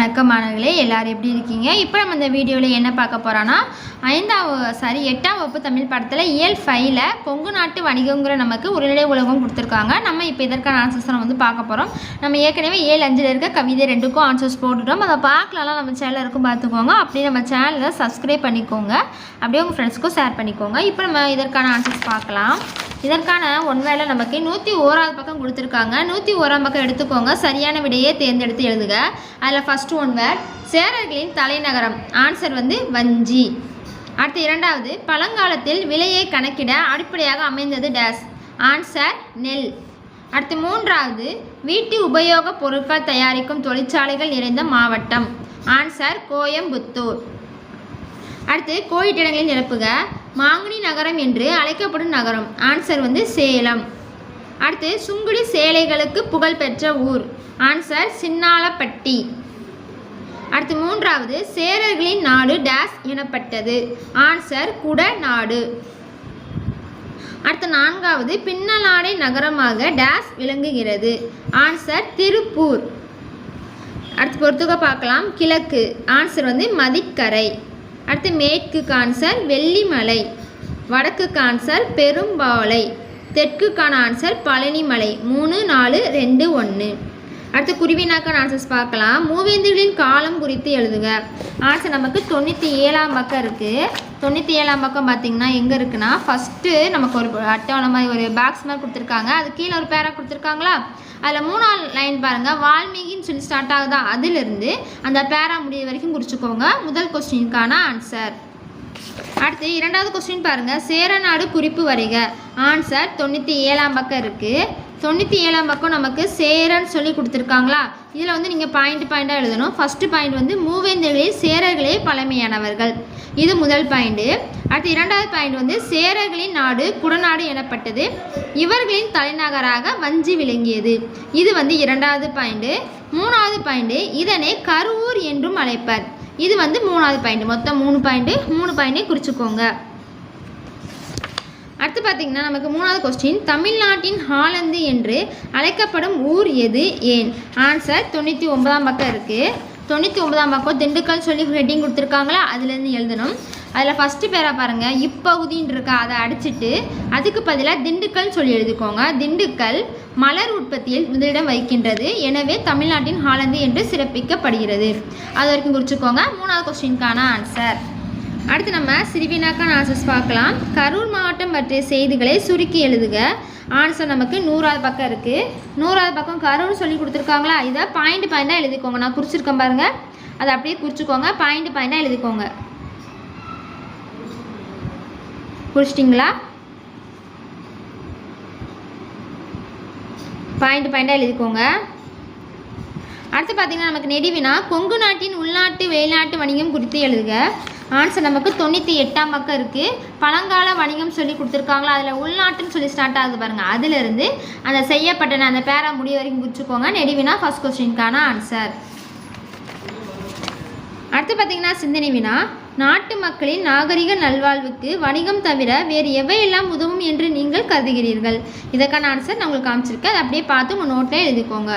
வணக்கம் மாணவர்களே எல்லோரும் எப்படி இருக்கீங்க? இப்போ நம்ம இந்த வீடியோவில் என்ன பார்க்க போகிறோன்னா ஐந்தாம் சாரி எட்டாம் வகுப்பு தமிழ் படத்தில் இயல் ஃபைவ்ல கொங்கு நாட்டு வணிகங்கிற நமக்கு உரைநடை உலகம் கொடுத்துருக்காங்க. நம்ம இப்போ இதற்கான ஆன்சர்ஸ் வந்து பார்க்க போகிறோம் நம்ம ஏற்கனவே ஏழு அஞ்சில் இருக்க கவிதை ரெண்டுக்கும் ஆன்சர்ஸ் போட்டுட்டோம். அதை பார்க்கலாம் நம்ம சேனல் இருக்கும் பார்த்துக்கோங்க. அப்படியே நம்ம சேனலை சப்ஸ்கிரைப் பண்ணிக்கோங்க. அப்படியே உங்கள் ஃப்ரெண்ட்ஸ்க்கும் ஷேர் பண்ணிக்கோங்க. இப்போ நம்ம இதற்கான ஆன்சர்ஸ் பார்க்கலாம். இதற்கான ஒன்வேளை நமக்கு நூற்றி ஓராவது பக்கம் கொடுத்துருக்காங்க. நூற்றி ஓராம் பக்கம் எடுத்துக்கோங்க. சரியான விடையை தேர்ந்தெடுத்து எழுதுக. அதில் ஃபஸ்ட் ஒன்வேர் சேரர்களின் தலைநகரம். ஆன்சர் வந்து வஞ்சி. அடுத்து இரண்டாவது பழங்காலத்தில் விலையை கணக்கிட அடிப்படையாக அமைந்தது டேஸ் ஆன்சர் நெல் அடுத்து மூன்றாவது வீட்டு உபயோகப் பொருட்கள் தயாரிக்கும் தொழிற்சாலைகள் நிறைந்த மாவட்டம். ஆன்சர் கோயம்புத்தூர். அடுத்து கோயிட்டிடங்களில் நிரப்புக. மாங்குனி நகரம் என்று அழைக்கப்படும் நகரம். ஆன்சர் வந்து சேலம். அடுத்து சுங்குடி சேலைகளுக்கு புகழ்பெற்ற ஊர். ஆன்சர் சின்னாலப்பட்டி. அடுத்து மூன்றாவது சேரர்களின் நாடு டேஸ் எனப்பட்டது. ஆன்சர் குடநாடு. அடுத்து நான்காவது பின்னலாடை நகரமாக டேஸ் விளங்குகிறது. ஆன்சர் திருப்பூர். அடுத்து பொறுத்துக்க பார்க்கலாம். கிழக்கு. ஆன்சர் வந்து மதிக்கரை. அடுத்து மேற்குக்கு ஆன்சர் வெள்ளிமலை வடக்குக்கு ஆன்சர் பெரும்பாலை. தெற்குக்கான ஆன்சர் பழனிமலை மூணு நாலு ரெண்டு ஒன்று அடுத்து குருவினாக்கான ஆன்சர்ஸ் பார்க்கலாம். மூவேந்துகளின் காலம் குறித்து எழுதுக. ஆன்சர் நமக்கு தொண்ணூற்றி ஏழாம் பக்கம் இருக்குது தொண்ணூற்றி ஏழாம் பக்கம் பார்த்தீங்கன்னா எங்கே இருக்குன்னா ஃபஸ்ட்டு நமக்கு ஒரு அட்டவணை மாதிரி ஒரு பாக்ஸ் மாதிரி கொடுத்துருக்காங்க. அது கீழே ஒரு பேரா கொடுத்துருக்காங்களா? அதில் மூணாவது லைன் பாருங்கள் வால்மீகின்னு சொல்லி ஸ்டார்ட் ஆகுதா? அதிலிருந்து அந்த பேரா முடிய வரைக்கும் குறிச்சிக்கோங்க முதல் கொஸ்டினுக்கான ஆன்சர் அடுத்து இரண்டாவது கொஸ்டின் பாருங்கள் சேரநாடு குறிப்பு வரைக. ஆன்சர் தொண்ணூற்றி ஏழாம் பக்கம் இருக்குது தொண்ணூற்றி ஏழாம் பக்கம் நமக்கு சேரன்னு சொல்லி கொடுத்துருக்காங்களா? இதில் வந்து நீங்கள் பாயிண்ட் பாயிண்டாக எழுதணும். ஃபஸ்ட்டு பாயிண்ட் வந்து மூவேந்தர்களில் சேரர்களே பழமையானவர்கள். இது முதல் பாயிண்ட்டு அடுத்து இரண்டாவது பாயிண்ட் வந்து சேரர்களின் நாடு குடநாடு எனப்பட்டது. இவர்களின் தலைநகராக வஞ்சி விளங்கியது. இது வந்து இரண்டாவது பாயிண்ட்டு மூணாவது பாயிண்ட்டு இதனை கருவூர் என்றும் அழைப்பர். இது வந்து மூணாவது பாயிண்ட் மொத்தம் மூணு பாயிண்ட்டு மூணு பாயிண்டே குறிச்சுக்கோங்க. அடுத்து பார்த்தீங்கன்னா நமக்கு மூணாவது கொஸ்டின் தமிழ்நாட்டின் ஹாலந்து என்று அழைக்கப்படும் ஊர் எது? ஏன்? ஆன்சர் தொண்ணூற்றி ஒன்பதாம் பக்கம் இருக்குது தொண்ணூற்றி ஒன்பதாம் பக்கம் திண்டுக்கல் சொல்லி ஹெட்டிங் கொடுத்துருக்காங்களா? அதுலேருந்து எழுதணும். அதில் ஃபஸ்ட்டு பேராக பாருங்கள் இப்பகுதின்னு இருக்கா அதை அடிச்சிட்டு அதுக்கு பதிலாக திண்டுக்கல்னு சொல்லி எழுதிக்கோங்க. திண்டுக்கல் மலர் உற்பத்தியில் முதலிடம் வைக்கின்றது எனவே தமிழ்நாட்டின் ஹாலந்து என்று சிறப்பிக்கப்படுகிறது. அது வரைக்கும் குறிச்சிக்கோங்க. மூணாவது கொஸ்டினுக்கான ஆன்சர் அடுத்து நம்ம சிறுவினாக்கான ஆன்சர்ஸ் பார்க்கலாம். கரூர் மாவட்டம் பற்றிய செய்திகளை சுருக்கி எழுதுக. ஆன்சர் நமக்கு நூறாவது பக்கம் இருக்குது நூறாவது பக்கம் கரூர் சொல்லி கொடுத்துருக்காங்களா? இதை பாயிண்ட் பாயிண்டாக எழுதிக்கோங்க. நான் குறிச்சிருக்கேன் பாருங்கள் அதை அப்படியே குறிச்சிக்கோங்க. பாயிண்ட் பாயிண்டாக எழுதிக்கோங்க. குறிச்சிட்டிங்களா? பாயிண்ட் பாயிண்டாக எழுதிக்கோங்க. அடுத்து பார்த்திங்கன்னா நமக்கு நெடுவினா கொங்கு நாட்டின் உள்நாட்டு வெளிநாட்டு வணிகம் குறித்து எழுதுக. ஆன்சர் நமக்கு தொண்ணூற்றி எட்டாம் பக்கம் இருக்குது பழங்கால வணிகம் சொல்லி கொடுத்துருக்காங்களா? அதில் உள்நாட்டுன்னு சொல்லி ஸ்டார்ட் ஆகுது பாருங்கள் அதிலிருந்து அந்த செய்யப்பட்ட அந்த பேரா முடிய வரைக்கும் குறிச்சுக்கோங்க நெடுவினா ஃபர்ஸ்ட் கொஸ்டினுக்கான ஆன்சர் அடுத்து பார்த்தீங்கன்னா சிந்தனை வினா. நாட்டு மக்களின் நாகரிக நல்வாழ்வுக்கு வணிகம் தவிர வேறு எவையெல்லாம் உதவும் என்று நீங்கள் கருதுகிறீர்கள்? இதற்கான ஆன்சர் நான் உங்களுக்கு காமிச்சிருக்கேன். அதை அப்படியே பார்த்து உங்கள் நோட்டில் எழுதிக்கோங்க.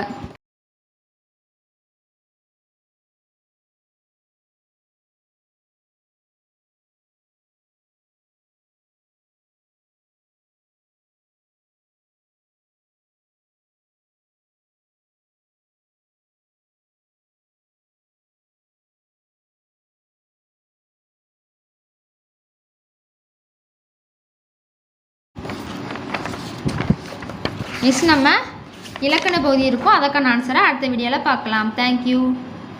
நெக்ஸ்ட் நம்ம இலக்கண பகுதி இருக்கும். அதற்கான ஆன்சரை அடுத்த வீடியோவில் பார்க்கலாம். தேங்க்யூ